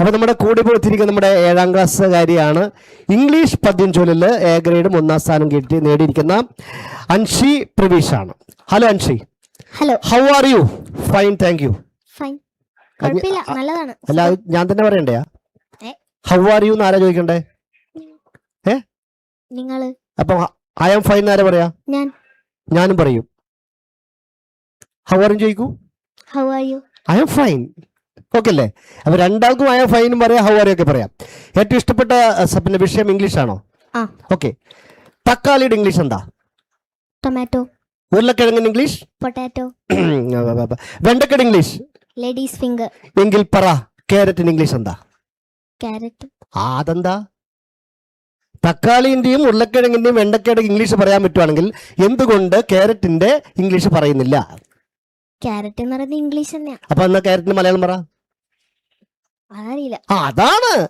അപ്പൊ നമ്മുടെ കൂടെ പോത്തിരിക്കുന്ന നമ്മുടെ ഏഴാം ക്ലാസ്സുകാരിയാണ്. ഇംഗ്ലീഷ് പദ്യം ചൊല്ലിൽ എ ഗ്രേഡും ഒന്നാം സ്ഥാനം കിട്ടി നേടിയിരിക്കുന്ന Anshi പ്രവീഷാണ്. Hello Anshi. Hello how are you fine thank you അല്ല ഞാൻ തന്നെ പറയണ്ടേ? ഹൗ ആർ യു എന്ന് ആരാ ചോദിക്കണ്ടേ? നിങ്ങൾ? അപ്പൊ ഐ ആം ഫൈൻ ആരാ പറയാ? ഞാൻ. ഞാനും പറയും. ഹൗ ആർ യു ചോദിക്കൂ? How are you I am fine okay അല്ലേ അപ്പൊ രണ്ടാൾക്കും ആയ ഫൈനും പറയാം ഹൗ ആർ ഒക്കെ പറയാം. ഏറ്റവും ഇഷ്ടപ്പെട്ട പിന്നെ വിഷയം ഇംഗ്ലീഷ് ആണോ? ഓക്കെ. തക്കാളിയുടെ ഇംഗ്ലീഷ് എന്താ? ടൊമാറ്റോ ഉരുളക്കിഴങ്ങിന് ഇംഗ്ലീഷ് പൊട്ടാറ്റോ വെണ്ടക്കയുടെ ഇംഗ്ലീഷ് ലേഡീസ് ഫിംഗർ എങ്കിൽ പറ കാരറ്റ് ഇംഗ്ലീഷ് എന്താ? കാരറ്റ് ആ അതെന്താ? തക്കാളിന്റെയും ഉരുളക്കിഴങ്ങിന്റെയും വെണ്ടക്കയുടെ ഇംഗ്ലീഷ് പറയാൻ പറ്റുവാണെങ്കിൽ എന്തുകൊണ്ട് കാരറ്റിന്റെ ഇംഗ്ലീഷ് പറയുന്നില്ല? കാരറ്റ് എന്ന് പറയുന്നത് ഇംഗ്ലീഷ് അപ്പൊ എന്നാ കാരറ്റിന് മലയാളം പറ. അതറിയില്ല. ആ അതാണ്.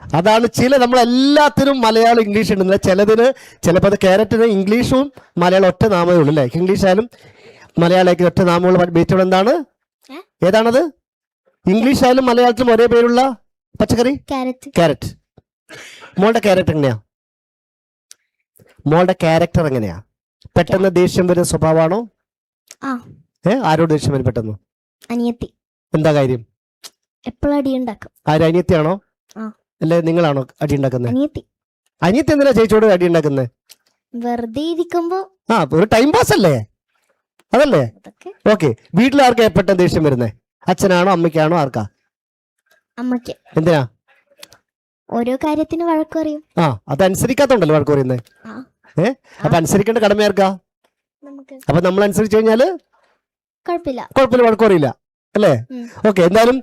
അതാണ് ചില നമ്മളെല്ലാത്തിനും മലയാളം ഇംഗ്ലീഷ് ഉണ്ട് ചിലതിന് ചിലപ്പോൾ അത് ക്യാരറ്റിന് ഇംഗ്ലീഷും മലയാളം ഒറ്റ നാമേ ഉള്ളൂ അല്ലേ? ഇംഗ്ലീഷ് ആയാലും മലയാളയ്ക്ക് ഒറ്റ നാമമുള്ള വെജിറ്റബിൾ എന്താണ്? ഏതാണത്? ഇംഗ്ലീഷ് ആയാലും മലയാളത്തിലും ഒരേ പേരുള്ള പച്ചക്കറി? ക്യാരറ്റ്. ക്യാരറ്റ്. മോളുടെ ക്യാരക്ടർ എങ്ങനെയാ? മോളുടെ ക്യാരക്ടർ എങ്ങനെയാ? പെട്ടെന്ന് ദേഷ്യം വരുന്ന സ്വഭാവമാണോ? ഏ ആരോട് ദേഷ്യം വരും പെട്ടെന്ന്? അനിയത്തി. എന്താ കാര്യം? എപ്പോഴും അടി ഉണ്ടാക്കും. ആര് അനിയത്തിയാണോ? ആ. അല്ലെ നിങ്ങളാണോ അടി ഉണ്ടാക്കുന്നത് അനിയത്തി. അനിയത്തി എന്തിനാ ചേച്ചിയോട് അടി ഉണ്ടാക്കുന്നത് വെറുതെ ഇരിക്കുമ്പോ. ആ ഒരു ടൈം പാസ് അല്ലേ? അതല്ലേ? അതൊക്കെ. ഓക്കെ വീട്ടിൽ ആർക്കാ ദേഷ്യം വരുന്നേ? അച്ഛനാണോ അമ്മയ്ക്കാണോ ആർക്കാ? അമ്മയ്ക്ക്. എന്തിനാ? ഓരോ കാര്യത്തിന് വഴക്ക് പറയും. ആ അത് അനുസരിക്കാത്തോണ്ടല്ലോ വഴക്ക് പറയുന്നത് ആ. ഏ? അപ്പൊ അനുസരിക്കേണ്ട കടമ ആർക്കാ? നമുക്ക് അപ്പൊ നമ്മൾ അനുസരിച്ചു കഴിഞ്ഞാൽ കുഴപ്പമില്ല. കുഴപ്പമില്ല വഴക്ക് പറയില്ല. അല്ലേ. ഓക്കെ എന്തായാലും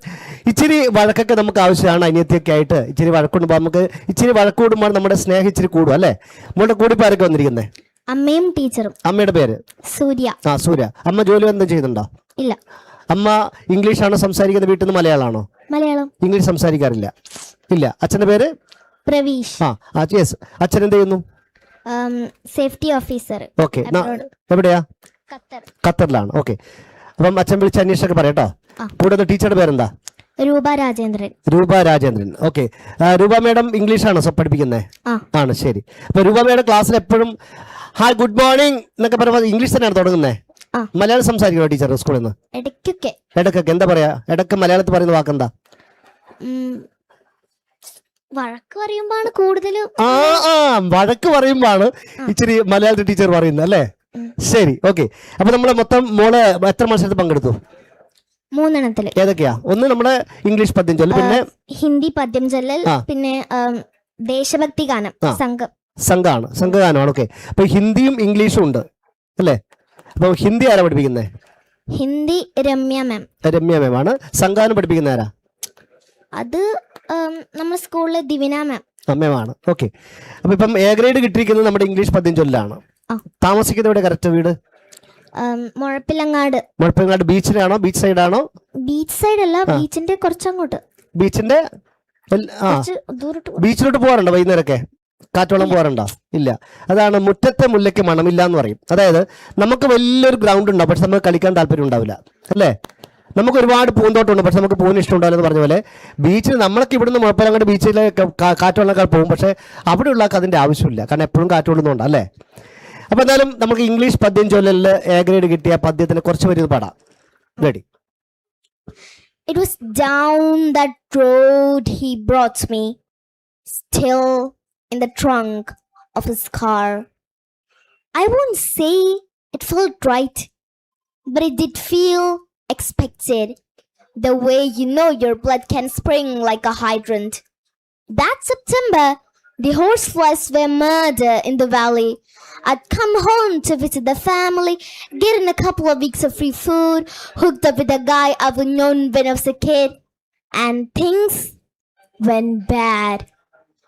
ഇച്ചിരി വഴക്കൊക്കെ നമുക്ക് ആവശ്യമാണ് അനിയത്തിയൊക്കെ ആയിട്ട്. ഇച്ചിരി വഴക്കൂടുമ്പോൾ നമുക്ക് ഇച്ചിരി വഴക്ക് കൂടുമ്പോൾ നമ്മുടെ സ്നേഹം ഇച്ചിരി കൂടും അല്ലേ? നമ്മുടെ കൂടി ആരൊക്കെ വന്നിരിക്കുന്നത് അമ്മയും ടീച്ചറും. അമ്മയുടെ പേര്? സൂര്യ. ആ സൂര്യ. അമ്മ ജോലി എന്താ ചെയ്യുന്നുണ്ടോ? ഇല്ല. അമ്മ ഇംഗ്ലീഷാണോ സംസാരിക്കുന്നത് വീട്ടിൽ നിന്ന് മലയാളമാണോ മലയാളം. ഇംഗ്ലീഷ് സംസാരിക്കാറില്ല. ഇല്ല. അച്ഛന്റെ പേര്? പ്രവീഷ്. ആ യെസ് അച്ഛൻ എന്ത് ചെയ്യുന്നു? Safety officer. ഓക്കെ. എവിടെയാ? ഖത്തർ. ഖത്തറിലാണ്. ഓക്കെ. അപ്പം അച്ഛൻ വിളിച്ച് അന്വേഷിച്ചൊക്കെ പറയട്ടോ. കൂടെ ടീച്ചറുടെ പേരെന്താ? രൂപ രാജേന്ദ്രൻ. രൂപ രാജേന്ദ്രൻ. ഓക്കെ. രൂപ മേഡം ഇംഗ്ലീഷാണോ സ- പഠിപ്പിക്കുന്നത് ആണ് ശരി. അപ്പൊ രൂപ മേഡം ക്ലാസ്സിൽ എപ്പോഴും ഹായ് ഗുഡ് മോർണിംഗ് എന്നൊക്കെ പറയുമ്പോൾ ഇംഗ്ലീഷ് തന്നെയാണ് തുടങ്ങുന്നത്. മലയാളം സംസാരിക്കണോ ടീച്ചർ സ്കൂളിൽ നിന്ന്? ഇടയ്ക്കൊക്കെ. ഇടക്കൊക്കെ എന്താ പറയാ? ഇടയ്ക്ക് മലയാളത്തിൽ പറയുന്ന വാക്കെന്താ? വഴക്ക് പറയുമ്പോഴാണ് കൂടുതലും ആ ആ. വഴക്ക് പറയുമ്പോഴാണ് ഇച്ചിരി മലയാളത്തിൽ ടീച്ചർ പറയുന്നത് അല്ലേ? ശരി ഓക്കെ. അപ്പൊ നമ്മൾ മൊത്തം മോൾ എത്ര മത്സരത്തിൽ പങ്കെടുത്തു? മൂന്നെണ്ണത്തിൽ. ഏതൊക്കെയാ? ഒന്ന് നമ്മുടെ ഇംഗ്ലീഷ് പദ്യം ചൊല്ലൽ പിന്നെ ഹിന്ദി പദ്യം ചൊല്ലൽ പിന്നെ ദേശഭക്തി ഗാനം. സംഘം. സംഘമാണ് സംഘഗാനമാണ് ഓക്കെ. അപ്പൊ ഹിന്ദിയും ഇംഗ്ലീഷും ഉണ്ട് അല്ലേ? അപ്പൊ ഹിന്ദി ആരാ പഠിപ്പിക്കുന്നത് ഹിന്ദി രമ്യ മാം. രമ്യ മാം ആണ്. സംഘാനം പഠിപ്പിക്കുന്ന ആരാ? അത് നമ്മുടെ സ്കൂളിലെ ദിവിന മാം. അമ്മയാണ് ഓക്കെ. അപ്പൊ ഇപ്പം എ ഗ്രേഡ് കിട്ടിയിരിക്കുന്നത് നമ്മുടെ ഇംഗ്ലീഷ് പദ്യം ചൊല്ലാണ്. താമസിക്കുന്നത് ഇവിടെ കറക്റ്റ് വീട്? മുഴപ്പിലങ്ങാട്. മുഴപ്പങ്ങാട് ബീച്ചിലാണോ? ബീച്ച് സൈഡ് ആണോ ബീച്ച് സൈഡ് അല്ല ബീച്ചിന്റെ കുറച്ചങ്ങോട്ട്. ബീച്ചിന്റെ ബീച്ചിലോട്ട് പോകാറുണ്ടോ വൈകുന്നേരമൊക്കെ? കാറ്റോളം പോകാറുണ്ടോ? ഇല്ല. അതാണ് മുറ്റത്തെ മുല്ലയ്ക്ക് മണമില്ല എന്ന് പറയും. അതായത് നമുക്ക് വലിയൊരു ഗ്രൗണ്ട് ഉണ്ടാവും പക്ഷെ നമുക്ക് കളിക്കാൻ താല്പര്യം ഉണ്ടാവില്ല. അല്ലേ? നമുക്ക് ഒരുപാട് പൂന്തോട്ടമുണ്ട് പക്ഷെ നമുക്ക് പൂവിന് ഇഷ്ടം ഉണ്ടാവില്ല എന്ന് പറഞ്ഞ പോലെ ബീച്ചിൽ നമ്മളൊക്കെ ഇവിടുന്ന് മുഴപ്പിലങ്ങാട് ബീച്ചിലെ കാറ്റുള്ളക്കാർ പോകും പക്ഷെ അവിടെയുള്ള അതിന്റെ ആവശ്യമില്ല. കാരണം എപ്പോഴും കാറ്റുകൊള്ളുന്നുണ്ട് അപ്പൊ എന്തായാലും നമുക്ക് ഇംഗ്ലീഷ് പദ്യം ചൊല്ലലിൽ എ ഗ്രേഡ് കിട്ടിയ പദ്യത്തിന് കുറച്ച് പേര് പാടാം. Ready it was down that road he brought me still in the trunk of his car I won't say it felt right but it did feel expected the way you know your blood can spring like a hydrant that September the horseflies were murder in the valley. I'd come home to visit the family, get in a couple of weeks of free food, hooked up with a guy I've known when I was a kid, and things went bad.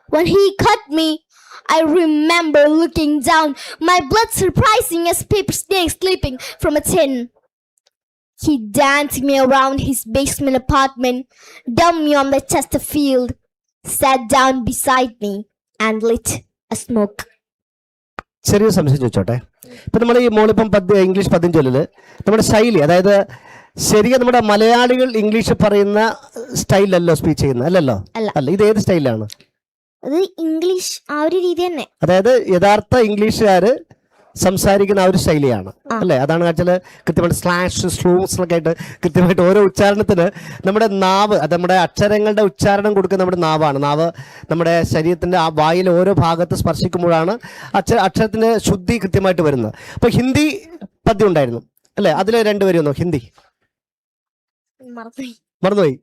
When he cut me, I remember looking down, my blood surprising as paper snakes slipping from a tin. He danced me around his basement apartment, dumped me on the Chesterfield, sat down beside me, and lit a smoke. ചെറിയ സംശയം ചോദിച്ചോട്ടെ ഇപ്പൊ നമ്മൾ ഈ മോളിപ്പം പദ്യ English പദ്യം ചൊല്ലല് നമ്മുടെ ശൈലി അതായത് ശരിക്കും നമ്മുടെ മലയാളികൾ ഇംഗ്ലീഷ് പറയുന്ന സ്റ്റൈലല്ലോ സ്പീച്ച് ചെയ്യുന്നത് അല്ലല്ലോ അല്ല. അല്ല ഇത് ഏത് സ്റ്റൈലാണ് അത് ഇംഗ്ലീഷ് ആ ഒരു രീതി തന്നെ അതായത് യഥാർത്ഥ ഇംഗ്ലീഷുകാര് സംസാരിക്കുന്ന ആ ഒരു ശൈലിയാണ്. അല്ലേ? അതാണ് വെച്ചാൽ കൃത്യമായിട്ട് സ്ലാഷ് സ്ലൂസ് ഒക്കെ ആയിട്ട് കൃത്യമായിട്ട് ഓരോ ഉച്ചാരണത്തിന് നമ്മുടെ നാവ് അത് നമ്മുടെ അക്ഷരങ്ങളുടെ ഉച്ചാരണം കൊടുക്കുന്ന നമ്മുടെ നാവാണ്. നാവ് നമ്മുടെ ശരീരത്തിന്റെ ആ വായിൽ ഓരോ ഭാഗത്ത് സ്പർശിക്കുമ്പോഴാണ് അക്ഷര അക്ഷരത്തിന്റെ ശുദ്ധി കൃത്യമായിട്ട് വരുന്നത്. അപ്പോൾ ഹിന്ദി പദ്യം ഉണ്ടായിരുന്നു. അല്ലേ? അതിൽ രണ്ടുപേരും ഹിന്ദി. മറന്നുപോയി.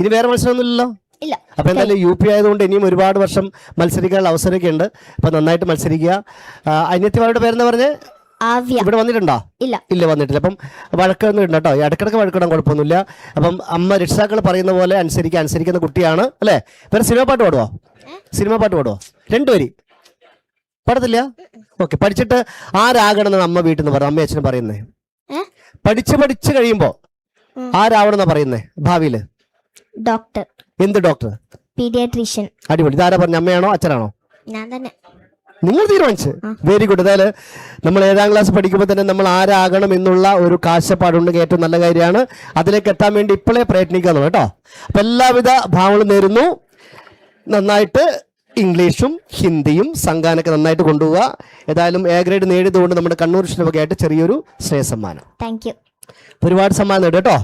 ഇനി വേറെ മത്സരമൊന്നുമില്ലല്ലോ? ഇല്ല. അപ്പൊ എന്തായാലും യു പി ആയതുകൊണ്ട് ഇനിയും ഒരുപാട് വർഷം മത്സരിക്കാനുള്ള അവസരമൊക്കെ ഉണ്ട്. അപ്പൊ നന്നായിട്ട് മത്സരിക്കുക. അന്യത്തിമാരുടെ പേരെന്ന് പറഞ്ഞ്? ആവ്യ. ഇവിടെ വന്നിട്ടുണ്ടോ? ഇല്ല. ഇല്ല വന്നിട്ടില്ല. അപ്പം വഴക്കൊന്നും ഉണ്ട് കേട്ടോ ഇടക്കിടക്ക് വഴക്കിടാൻ കുഴപ്പമൊന്നുമില്ല. അപ്പം അമ്മ രക്ഷിതാക്കൾ പറയുന്ന പോലെ അനുസരിക്കുക അനുസരിക്കുന്ന കുട്ടിയാണ് അല്ലേ? വേറെ സിനിമ പാട്ട് പാടുവോ? സിനിമ പാട്ട് പാടുവോ? രണ്ടുപേരി. പാടത്തില്ല? ഓക്കെ പഠിച്ചിട്ട് ആരാകണം എന്നാണ് അമ്മ വീട്ടിൽ നിന്ന് പറയുന്നത്? അമ്മ അച്ഛനും പറയുന്നേ? പഠിച്ച് പഠിച്ച് കഴിയുമ്പോ ഉം. ആരാവണം എന്നാ പറയുന്നേ? ഭാവിയിൽ. ഡോക്ടർ. എന്ത് ഡോക്ടർ പീഡിയാട്രീഷ്യൻ അടിപൊളി. ഇതാരാ പറഞ്ഞ? അമ്മയാണോ? അച്ഛനാണോ? ഞാൻ തന്നെ. നിങ്ങൾ തീരുമാനിച്ചു. വെരി ഗുഡ് അതായത് നമ്മൾ ഏഴാം ക്ലാസ് പഠിക്കുമ്പോൾ തന്നെ നമ്മൾ ആരാകണം എന്നുള്ള ഒരു കാഴ്ചപ്പാടുണ്ടെങ്കിൽ ഏറ്റവും നല്ല കാര്യമാണ്. അതിലേക്ക് എത്താൻ വേണ്ടി ഇപ്പോഴേ പ്രയത്നിക്കുക കേട്ടോ. അപ്പൊ എല്ലാവിധ ഭാവങ്ങളും നേരുന്നു. നന്നായിട്ട് ഇംഗ്ലീഷും ഹിന്ദിയും സംഘാനൊക്കെ നന്നായിട്ട് കൊണ്ടുപോവുക. ഏതായാലും എ ഗ്രേഡ് നേടിയതുകൊണ്ട് നമ്മുടെ കണ്ണൂർ ഷിനൊക്കെ ആയിട്ട് ചെറിയൊരു ശ്രേയ സമ്മാനം താങ്ക് യു ഒരുപാട് സമ്മാനം നേടും കേട്ടോ.